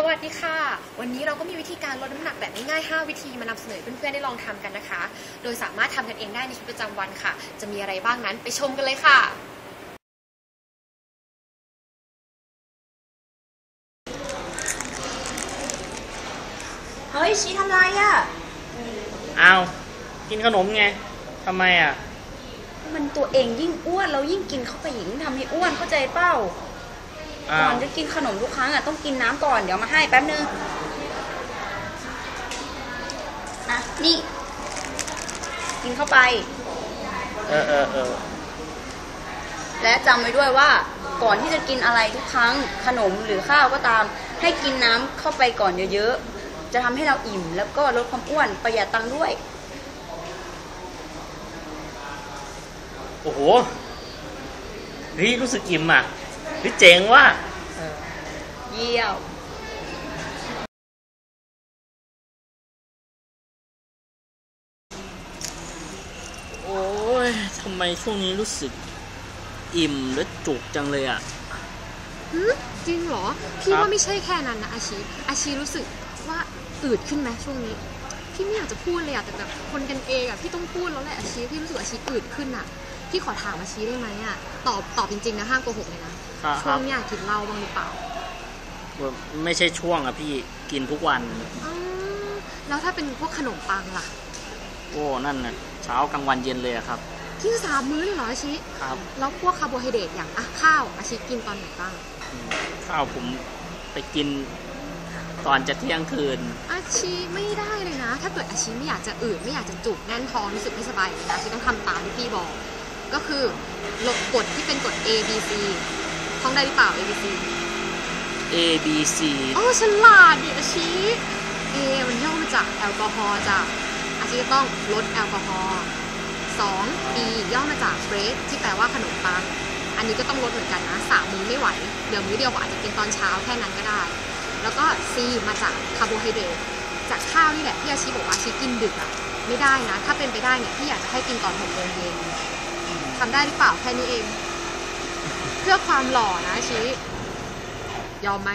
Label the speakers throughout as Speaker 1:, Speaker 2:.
Speaker 1: สวัสดีค่ะ วันนี้เราก็มีวิธีการลดน้ำหนักแบบง่ายๆ 5 วิธีมานำเสนอให้เพื่อนๆ ได้ลองทำกันนะคะ โดยสามารถทำกันเองได้ในชีวิตประจำวันค่ะ จะมีอะไรบ้างนั้นไปชมกันเลยค่ะ
Speaker 2: เฮ้ยชี้ทำไรอะ่ะ
Speaker 3: เอากินขนมไงทำไมอะ
Speaker 2: มันตัวเองยิ่งอ้วน เรายิ่งกินเข้าไปยิ่งทำให้อ้วนเข้าใจเปล่า
Speaker 3: อ้า
Speaker 2: ก่
Speaker 3: ว
Speaker 2: อนจะกินขนมทุกครั้งอะต้องกินน้ำก่อนเดี๋ยวมาให้แป๊บนึงอะนี่ กินเข้าไป
Speaker 3: เออเออเออ
Speaker 2: และจำไว้ด้วยว่าก่อนที่จะกินอะไรทุกครั้งขนมหรือข้าวก็ตาม ให้กินน้ำเข้าไปก่อนเยอะๆ จะทำให้เราอิ่ม แล้วก็ลดความอ้วนประหยัดตังค์ด้วย
Speaker 3: โอ้โหเฮ้ยรู้สึกอิ่มอะ เฮ้ยเจ๋งว่ะ
Speaker 2: เยี่ยม
Speaker 3: โอ้ยทำไมช่วงนี้รู้สึกอิ่มและจุกจังเลยอะ
Speaker 1: หืมจริงเหรอ พี่
Speaker 3: ครับ
Speaker 1: ว่าไม่ใช่แค่นั้นนะอาชีอาชีรู้สึกว่าอืดขึ้นไหมช่วงนี้ พี่ไม่อยากจะพูดเลยอะแต่แบบคนกันเองอะพี่ต้องพูดแล้วแหละอาชีพี่รู้สึกอาชีอืดขึ้นอะ พี่ขอถามอาชีได้ไหมอะตอบตอบจริงๆนะห้ามโกหกเลยนะครับช่วงเนี้ยกินเหล้าบ้างหรือเปล่า
Speaker 3: ไม่ใช่ช่วงอะพี่กินทุกวัน
Speaker 1: อืมแล้วถ้าเป็นพวกขนมปังล่ะ
Speaker 3: โอ้นั่นน่ะเช้ากลางวันเย็นเลยอะครับ
Speaker 1: กินสามมื้อเลยเหรออาชี
Speaker 3: ครับ
Speaker 1: แล้วพวกคาร์โบไฮเดรตอย่างอะข้าวอาชีกินตอนไหนบ้าง
Speaker 3: อืมข้าวผมไปกินตอนจะเที่ยงคืน
Speaker 1: อาชีไม่ได้เลยนะ ถ้าเกิดอาชีไม่อยากจะอืดไม่อยากจะจุกแน่นท้องรู้สึกไม่สบายเลยนะอาชีต้องทำตามที่พี่บอก ก็คือลดกฎที่เป็นกฎ A B C ท่องได้หรือเปล่า A B C
Speaker 3: A B C
Speaker 1: โอ้ฉลาดดิอาชี A มันย่อมาจากแอลกอฮอล์จ้ะอาชีก็ต้องลดแอลกอฮอล์สอง B ย่อมาจาก bread ที่แปลว่าขนมปัง อันนี้ก็ต้องลดเหมือนกันนะสามมื้อไม่ไหว เดี๋ยวมื้อเดียวก็อาจจะกินตอนเช้าแค่นั้นก็ได้ แล้วก็ C มาจากคาร์โบไฮเดรตจากข้าวนี่แหละที่อาชีบอกว่าอาชีกินดึกอะไม่ได้นะ ถ้าเป็นไปได้เนี่ยพี่อยากจะให้กินตอนหกโมงเย็น ทำได้หรือเปล่าแค่นี้เอง เพื่อความหล่อนะอาชียอมไหม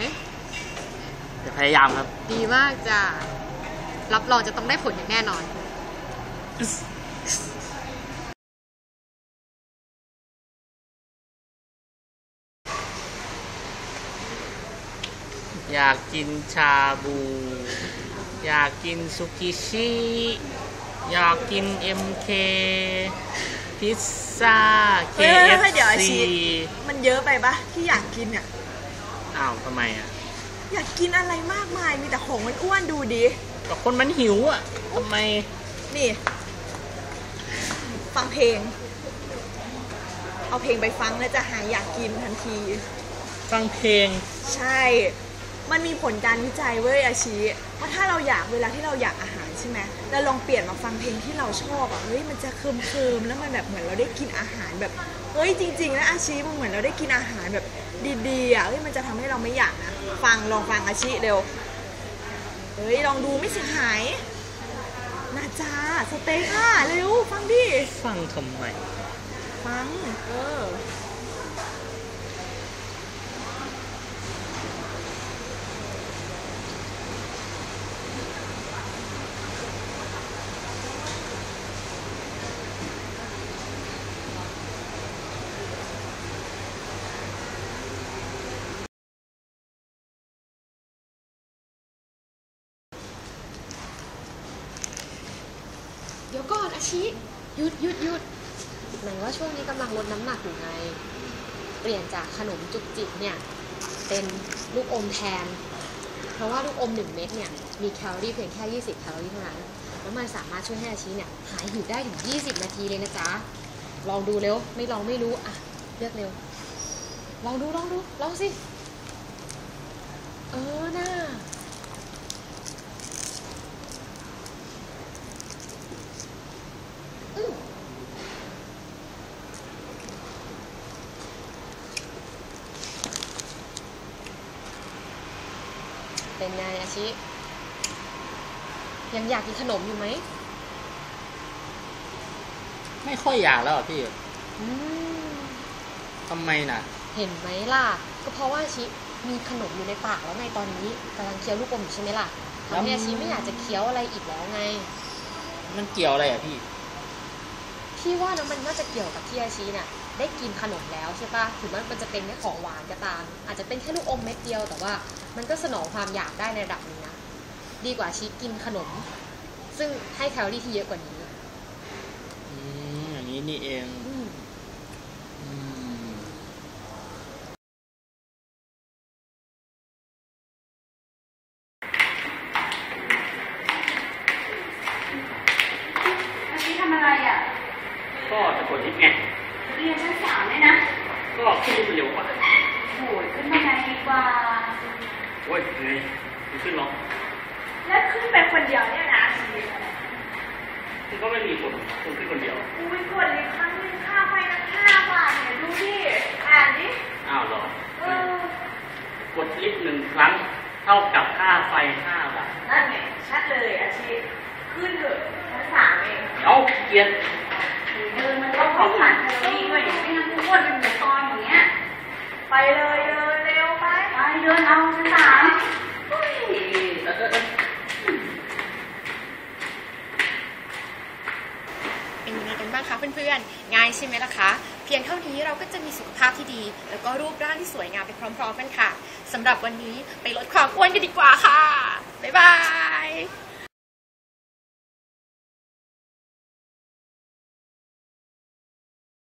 Speaker 3: จะพยายามครับ
Speaker 1: ดีมากจ้ะรับรองจะต้องได้ผลอย่างแน่นอน
Speaker 3: อยากกินชาบู อยากกินซุกิชิ อยากกิน MK พิซซ่า
Speaker 4: เฮ้ยเฮ้ยเฮ้ยเดี๋ยวอา
Speaker 3: KFC
Speaker 4: ชีมันเยอะไปปะที่อยากกินอะ
Speaker 3: อ้าวทำไมอะ
Speaker 4: อยากกินอะไรมากมายมีแต่ของมันอ้วนดูดิ
Speaker 3: ก็คนมันหิวอะทำไม
Speaker 4: นี่ ฟังเพลง เอาเพลงไปฟังแล้วจะหายอยากกินทันที
Speaker 3: ฟังเพลง
Speaker 4: ใช่ มันมีผลการวิจัยเว้ยอาชี ว่าถ้าเราอยากเวลาที่เราอยากอาหารใช่ไหมเราลองเปลี่ยนมาฟังเพลงที่เราชอบอะเฮ้ยมันจะเคิมเคิมๆแล้วมันแบบเหมือนเราได้กินอาหารแบบเฮ้ยจริงๆนะอาชีมันเหมือนเราได้กินอาหารแบบดีๆอะเฮ้ยมันจะทำให้เราไม่อยากนะฟังลองฟังอาชีเร็วเฮ้ยลองดูไม่เสียหายนาจาสเต็กอะเร็วฟังดิ
Speaker 3: ฟังทำไม
Speaker 4: ฟังเออ
Speaker 1: เดี๋ยวก่อนอาชิหยุดหยุดหยุดไหนว่าช่วงนี้กำลังลดน้ำหนักอยู่ไง เปลี่ยนจากขนมจุกจิกเนี่ย เป็นลูกอมแทน เพราะว่าลูกอมหนึ่งเม็ดเนี่ย มีแคลอรี่เพียงแค่ 20 แคลอรี่เท่านั้น แล้วมันสามารถช่วยให้อาชีเนี่ย หายหิวได้ถึง 20 นาทีเลยนะจ๊ะ ลองดูเร็ว ไม่ลองไม่รู้อะเลือกเร็ว ลองดูลองดูลองสิ เออน่า เป็นไงอาชิยังอยากกินขนมอยู่ไหม
Speaker 3: ไม่ค่อยอยากแล้วอะพี่
Speaker 1: อืม
Speaker 3: ทำไมน่ะ
Speaker 1: เห็นไหมล่ะ ก็เพราะว่าอาชิมีขนมอยู่ในปากแล้วไงตอนนี้กำลังเคี้ยวลูกอมอยู่ใช่ไหมล่ะทำให้อาชีไม่อยากจะเคี้ยวอะไรอีกแล้วไง
Speaker 3: มันเกี่ยวอะไรอะพี่
Speaker 1: พี่ว่านะมันน่าจะเกี่ยวกับที่อาชีเนี่ย ได้กินขนมแล้วใช่ปะถึงแม้มันจะเป็นแค่ของหวานก็ตาม อาจจะเป็นแค่ลูกอมเม็ดเดียวแต่ว่ามันก็สนองความอยากได้ในระดับหนึงนะดีกว่าอาชีกินขนม ซึ่งให้แคลอรี่ที่เยอะกว่านี้
Speaker 3: อืมอย่างนี้นี่เอง
Speaker 1: อืม
Speaker 3: อืม
Speaker 2: อาชีทำอะไรอะ
Speaker 3: ก็จะกดลิฟต์ไง
Speaker 2: เรียนชั้นสามเนี่ยนะ
Speaker 3: ก็ขึ้นลิฟต์เร็วกว่า
Speaker 2: โหยขึ้นมาไงดีกว่า
Speaker 3: โอ้ยเหนื่อยไม่ขึ้นหรอก
Speaker 4: แล้วขึ้นไปคนเดียวเนี่ยนะอาชี
Speaker 3: มันก็ไม่มีคนคนขึ้นคนเดียว
Speaker 4: อุ้ยกดลิฟต์ครั้งหนึงค่าไฟตั้งห้าบาทเนี่ยดูดิอ่านดิ
Speaker 3: อ้าวเหรอ
Speaker 4: เออก
Speaker 3: ดลิฟต์หนึ่งครั้งเท่ากับค่าไฟห้าบาท
Speaker 4: นั่นไงชัดเลยอาชีขึ้นเถอะชั้นสามเอง
Speaker 3: เอาเกียร
Speaker 2: เลยเดิ
Speaker 4: นเร็วไป
Speaker 2: ไปเดินเอาชั้นามเฮ้ย
Speaker 3: เออเออเออ
Speaker 1: เป็นยังไงกันบ้างคะเพื่อนๆ ง่ายใช่ไหมล่ะคะ เพียงเท่านี้เราก็จะมีสุขภาพที่ดี แล้วก็รูปร่างที่สวยงามไปพร้อมๆกันค่ะสำหรับวันนี้ไปลดความอ้วนกันดีกว่าค่ะ บ๊ายบาย